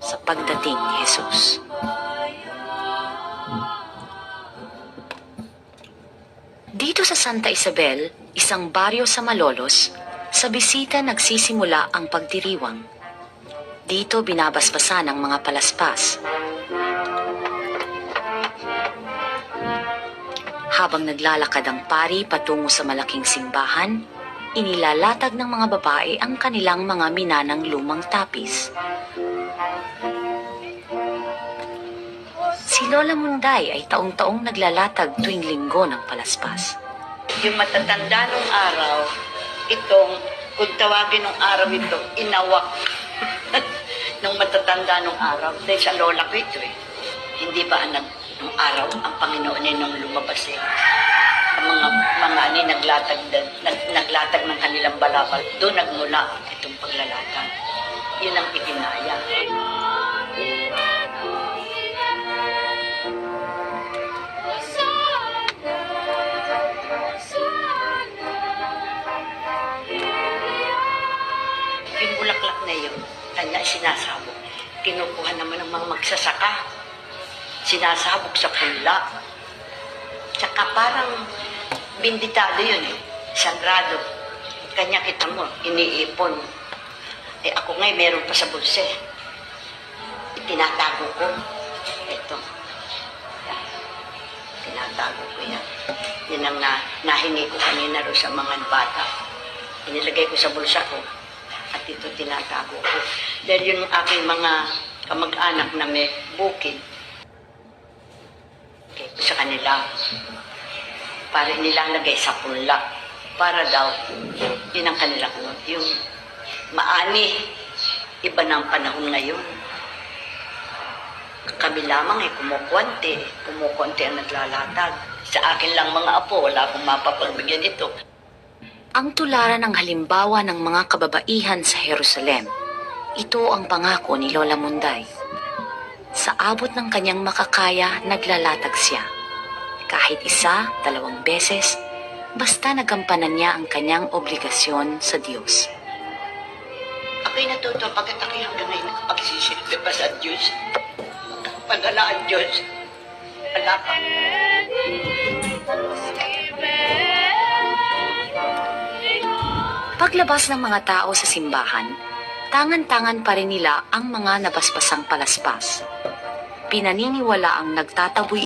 sa pagdating ni Jesus. Dito sa Santa Isabel, isang baryo sa Malolos, sa bisita nagsisimula ang pagdiriwang. Dito binabasbasan ang mga palaspas. Habang naglalakad ang pari patungo sa malaking simbahan, inilalatag ng mga babae ang kanilang mga minanang lumang tapis. Si Lola Munday ay taong-taong naglalatag tuwing linggo ng palaspas. Yung matatanda nung araw, itong, kung tawagin nung araw ito, inawak. nung matatanda nung araw. Dahil sa lola ko ito eh. Hindi ba nag, nung araw, ang Panginoon ay nung lumabas eh. Ang mga, mga ani naglatag, nag, naglatag ng kanilang balabal. Doon nagmula itong paglalatag. Yun ang kanya sinasabog. Kinukuha naman ng mga magsasaka. Sinasabog sa punla. Tsaka parang binditado yun eh. Sagrado. Kanya kita mo, iniipon. Eh ako ngay meron pa sa bulse. Tinatago ko. Ito. Yan. Tinatago ko yan. Yan ang na, nahingi ko kanina ro sa mga bata. Inilagay ko sa bulsa ko at ito tinatago ko. Dahil yung aking mga kamag-anak na may bukid, okay, sa kanila, para nilalagay sa punla. Para daw, yun ang kanilang ano, yung maani. Iba ang panahon ngayon. Kami lamang eh, kumukunti. Kumukunti ang naglalatag. Sa akin lang mga apo, wala akong mapapagbigyan ito. Ang tularan ng halimbawa ng mga kababaihan sa Jerusalem. Ito ang pangako ni Lola Munday. Sa abot ng kanyang makakaya, naglalatag siya. Kahit isa, dalawang beses, basta nagampanan niya ang kanyang obligasyon sa Diyos. Ako'y natuto pagkat ako'y hanggang ngayon nakapagsisilbi pa sa Diyos. Pag ala ang Diyos, ala Paglabas ng mga tao sa simbahan, tangan-tangan pa rin nila ang mga nabaspasang palaspas. Pinaniniwala ang nagtataboy